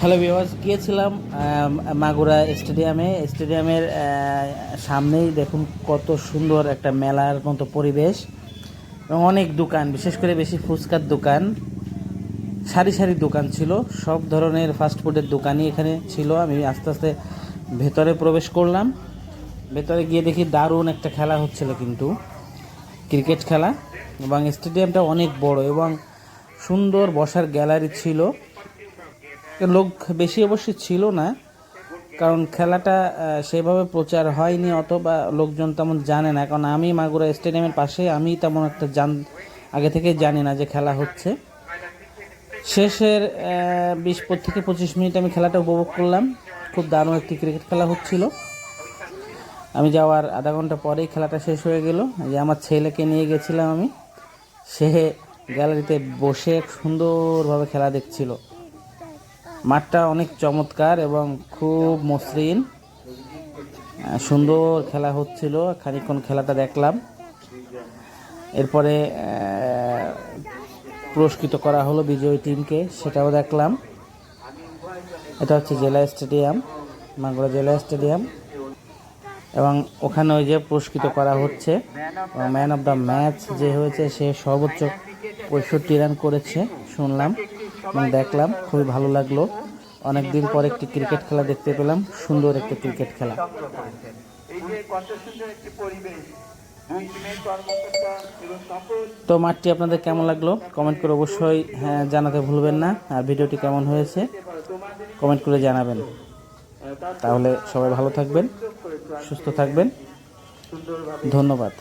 Hello বিওয়াজ গিয়েছিলাম মাগুরা স্টেডিয়ামে। স্টেডিয়ামের সামনেই দেখুন কত সুন্দর একটা মেলার মতো পরিবেশ এবং অনেক দোকান, বিশেষ করে বেশি ফুচকার দোকান। সারি সারি দোকান ছিল, সব ধরনের ফাস্টফুডের দোকানই এখানে ছিল। আমি আস্তে আস্তে ভেতরে প্রবেশ করলাম। ভেতরে গিয়ে দেখি দারুণ একটা খেলা হচ্ছিল কিন্তু, ক্রিকেট খেলা এবং স্টেডিয়ামটা অনেক বড় এবং সুন্দর বসার গ্যালারি ছিল। লোক বেশি অবশ্যই ছিল না, কারণ খেলাটা সেভাবে প্রচার হয়নি অথবা লোকজন তেমন জানে না। কারণ আমি মাগুরা স্টেডিয়ামের পাশে, আমি তেমন একটা জান, আগে থেকে জানি না যে খেলা হচ্ছে। শেষের বিশ থেকে পঁচিশ মিনিট আমি খেলাটা উপভোগ করলাম। খুব দারুণ একটি ক্রিকেট খেলা হচ্ছিল। আমি যাওয়ার আধা ঘণ্টা পরেই খেলাটা শেষ হয়ে গেল। যে আমার ছেলেকে নিয়ে গেছিলাম আমি। সে গ্যালারিতে বসে সুন্দরভাবে খেলা দেখছিল। মাঠটা অনেক চমৎকার এবং খুব মসৃণ। সুন্দর খেলা হচ্ছিল, খানিকক্ষণ খেলাটা দেখলাম। এরপরে পুরস্কৃত করা হলো বিজয়ী টিমকে, সেটাও দেখলাম। এটা হচ্ছে জেলা স্টেডিয়াম, মাগুরা জেলা স্টেডিয়াম। এবং ওখানে ওই যে পুরস্কৃত করা হচ্ছে ম্যান অফ দ্য ম্যাচ যে হয়েছে, সে সর্বোচ্চ পঁয়ষট্টি রান করেছে, শুনলাম। দেখলাম খুবই ভালো লাগল। অনেক দিন পর একটি ক্রিকেট খেলা দেখতে পেলাম সুন্দর একটি ক্রিকেট খেলা। তো মাঠটি আপনাদের কেমন লাগল? কমেন্ট করে অবশ্যই হ্যাঁ, জানাতে ভুলবেন না। আর ভিডিওটি কেমন হয়েছে? কমেন্ট করে জানাবেন। তাহলে সবাই ভালো থাকবেন সুস্থ থাকবেন। ধন্যবাদ।